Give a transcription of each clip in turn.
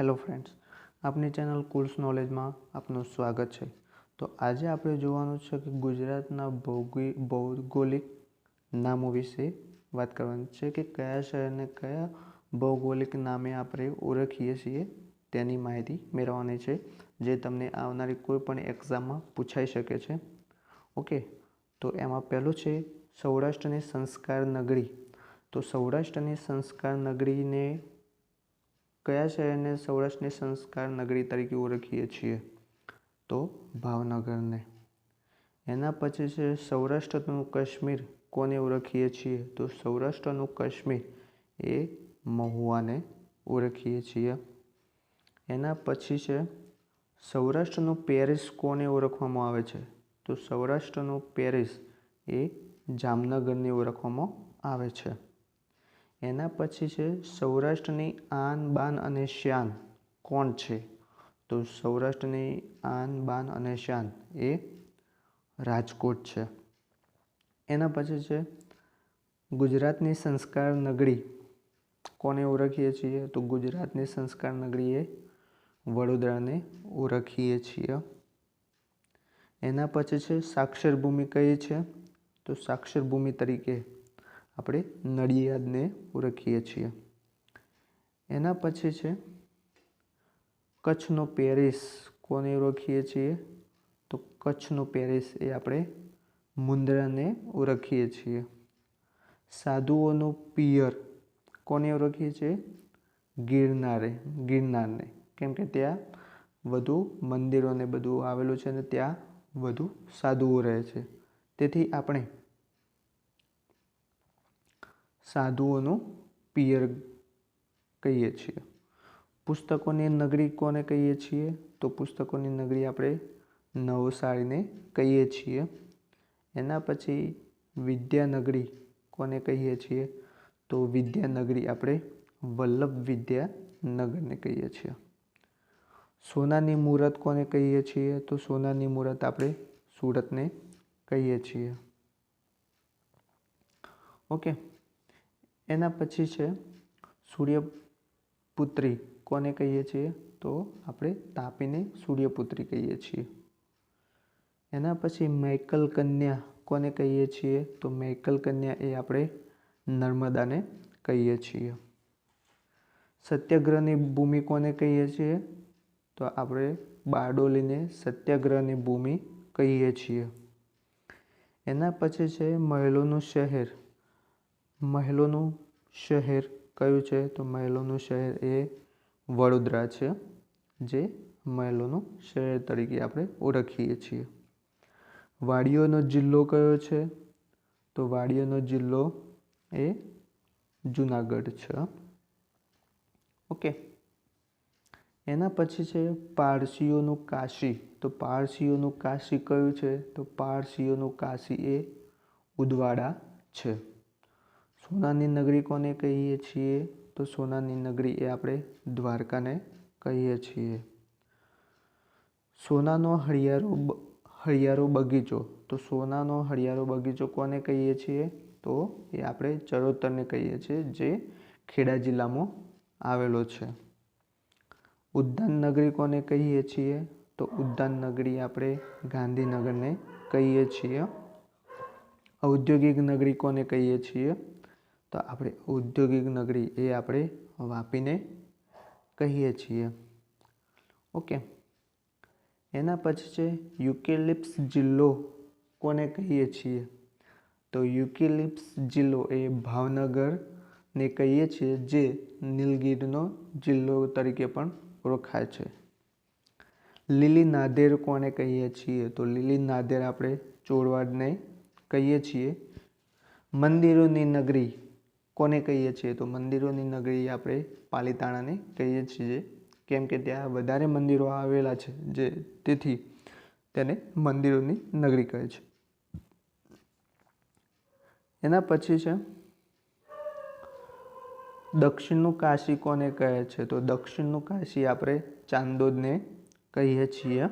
Hello friends, આપની channel કુલ્સ નોલેજમાં આપનું સ્વાગત છે. તો આજે આપણે જોવાનું છે કે ગુજરાતના ભૌગિ ભૌગોલિક નામો વિશે વાત કરવાની છે કે કયા શહેરને કયા ભૌગોલિક નામે આપણે ઓળખીએ છીએ તેની માહિતી મેળવવાની છે, જે તમને આવનારી કોઈ પણ એક્ઝામમાં પૂછાઈ શકે છે. ઓકે, તો એમાં પહેલું છે સૌરાષ્ટ્રની સંસ્કાર નગરી. તો સૌરાષ્ટ્રની સંસ્કાર નગરીને કયા શહેરને સૌરાષ્ટ્રની સંસ્કાર નગરી તરીકે ઓળખીએ છીએ? તો ભાવનગરને. એના પછી છે સૌરાષ્ટ્રનું કાશ્મીર. કોને ઓળખીએ છીએ? તો સૌરાષ્ટ્રનું કાશ્મીર એ મહુવાને ઓળખીએ છીએ. એના પછી છે સૌરાષ્ટ્રનું પેરિસ કોને ઓળખવામાં આવે છે? તો સૌરાષ્ટ્રનું પેરિસ એ જામનગરને ઓળખવામાં આવે છે. એના પછી છે સૌરાષ્ટ્રની આન, બાન અને શ્યાન. કોણ છે? તો સૌરાષ્ટ્રની આન, બાન અને શ્યાન એ રાજકોટ છે. એના પછી છે ગુજરાતની સંસ્કાર નગરી. કોને ઓળખીએ છીએ? તો ગુજરાતની સંસ્કાર નગરી એ વડોદરાને ઓળખીએ છીએ. એના પછી છે સાક્ષર ભૂમિ કઈ છે? તો સાક્ષર ભૂમિ તરીકે આપણે નડિયાદને ઓળખીએ છીએ. એના પછી છે, કચ્છનો પેરિસ. કોને ઓળખીએ છીએ? તો કચ્છનો પેરિસ એ આપણે મુન્દ્રાને ઓળખીએ છીએ. સાધુઓનો પિયર. કોને ઓળખીએ છીએ? ગિરનારે. ગિરનારને. કેમ કે ત્યાં વધુ મંદિરોને બધું આવેલું છે અને ત્યાં વધુ સાધુઓ રહે છે. તેથી આપણે સાધુઓનું પિયર કહીએ છીએ. પુસ્તકોની નગરી કોને કહીએ છીએ? તો પુસ્તકોની નગરી આપણે નવસારીને કહીએ છીએ. એના પછી વિદ્યાનગરી કોને કહીએ છીએ? તો વિદ્યાનગરી આપણે વલ્લભ વિદ્યાનગરને કહીએ છીએ. સોનાની મૂરત કોને કહીએ છીએ? તો સોનાની મૂરત આપણે સુરતને કહીએ છીએ. ઓકે. એના પછી છે સૂર્યપુત્રી. કોને કહીએ છીએ? તો આપણે તાપીને સૂર્યપુત્રી કહીએ છીએ. એના પછી મૈકલ કન્યા કોને કહીએ છીએ? તો મૈકલ કન્યા એ આપણે નર્મદાને કહીએ છીએ. સત્યાગ્રહની ભૂમિ કોને કહીએ છીએ? તો આપણે બારડોલીને સત્યાગ્રહની ભૂમિ કહીએ છીએ. એના પછી છે મહેલોનું શહેર. મહેલોનું શહેર કયું છે? તો મહેલોનું શહેર એ વડોદરા છે, જે મહેલોનું શહેર તરીકે આપણે ઓળખીએ છીએ. વાડીઓનો જિલ્લો કયો છે? તો વાડીઓનો જિલ્લો એ જુનાગઢ છે. ઓકે. એના પછી છે પારસીઓનું કાશી. તો પારસીઓનું કાશી કયું છે? તો પારસીઓનું કાશી એ ઉદવાડા છે. સોનાની નગરી કોને કહીએ છીએ? તો સોનાની નગરી એ આપણે દ્વારકાને કહીએ છીએ. સોનાનો હળિયારો હળિયારો બગીચો. તો સોનાનો હળિયારો બગીચો કોને કહીએ છીએ? તો એ આપણે ચરોતરને કહીએ છીએ, જે ખેડા જિલ્લામાં આવેલો છે. ઉદ્યાન નગરી કોને કહીએ છીએ? તો ઉદ્યાન નગરી આપણે ગાંધીનગરને કહીએ છીએ. ઔદ્યોગિક નગરી કોને કહીએ છીએ? તો આપણે ઔદ્યોગિક નગરી એ આપણે વાપીને કહીએ છીએ. ઓકે. એના પછી છે યુકેલિપ્સ જિલ્લો કોને કહીએ છીએ? તો યુકેલિપ્સ જિલ્લો એ ભાવનગરને કહીએ છીએ જે નીલગીરનો જિલ્લો તરીકે પણ ઓળખાય છે. લીલી નાદેર કોને કહીએ છીએ? તો લીલી નાદેર આપણે ચોરવાડને કહીએ છીએ. મંદિરોની નગરી કોને કહીએ છીએ? તો મંદિરોની નગરી આપણે પાલીતાણાને કહીએ છીએ. કેમ કે ત્યાં વધારે મંદિરો આવેલા છે, જે તેથી તેને મંદિરોની નગરી કહે છે. એના પછી છે, દક્ષિણનું કાશી કોને કહે છે? તો દક્ષિણનું કાશી આપણે ચાંદોદને કહીએ છીએ.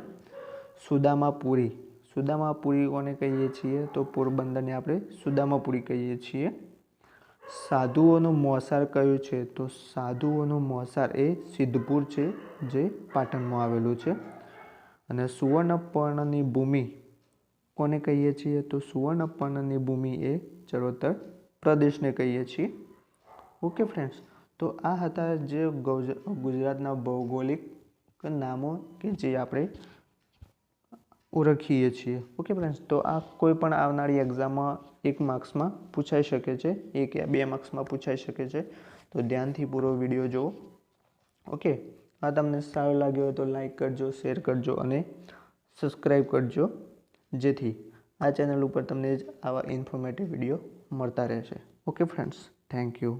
સુદામાપુરી. સુદામાપુરી કોને કહીએ છીએ? તો પોરબંદરને આપણે સુદામાપુરી કહીએ છીએ. સાધુઓનું મોસાર કયું છે? તો સાધુઓનું મોસાર એ સિદ્ધપુર છે, જે પાટણમાં આવેલું છે. અને સુવર્ણપર્ણની ભૂમિ કોને કહીએ છીએ? તો સુવર્ણપર્ણની ભૂમિ એ ચરોતર પ્રદેશને કહીએ છીએ. ઓકે ફ્રેન્ડ્સ તો આ હતા જે ગૌજ- ગુજરાતના ભૌગોલિક નામો કે જે આપણે ઓળખીએ છીએ. ઓકે ફ્રેન્ડ્સ તો આ કોઈ પણ આવનારી એક્ઝામમાં એક માર્ક્સમાં પૂછાઈ શકે છે, એક યા બે માર્ક્સમાં પૂછાઈ શકે છે. તો ધ્યાનથી પૂરો વીડિયો જુઓ. ઓકે આ તમને સારો લાગ્યો હોય તો લાઈક કરજો શેર કરજો અને સબસ્ક્રાઈબ કરજો. જેથી આ ચેનલ ઉપર તમને જ આવા ઇન્ફોર્મેટિવ વીડિયો મળતા રહેશે. Okay friends thank you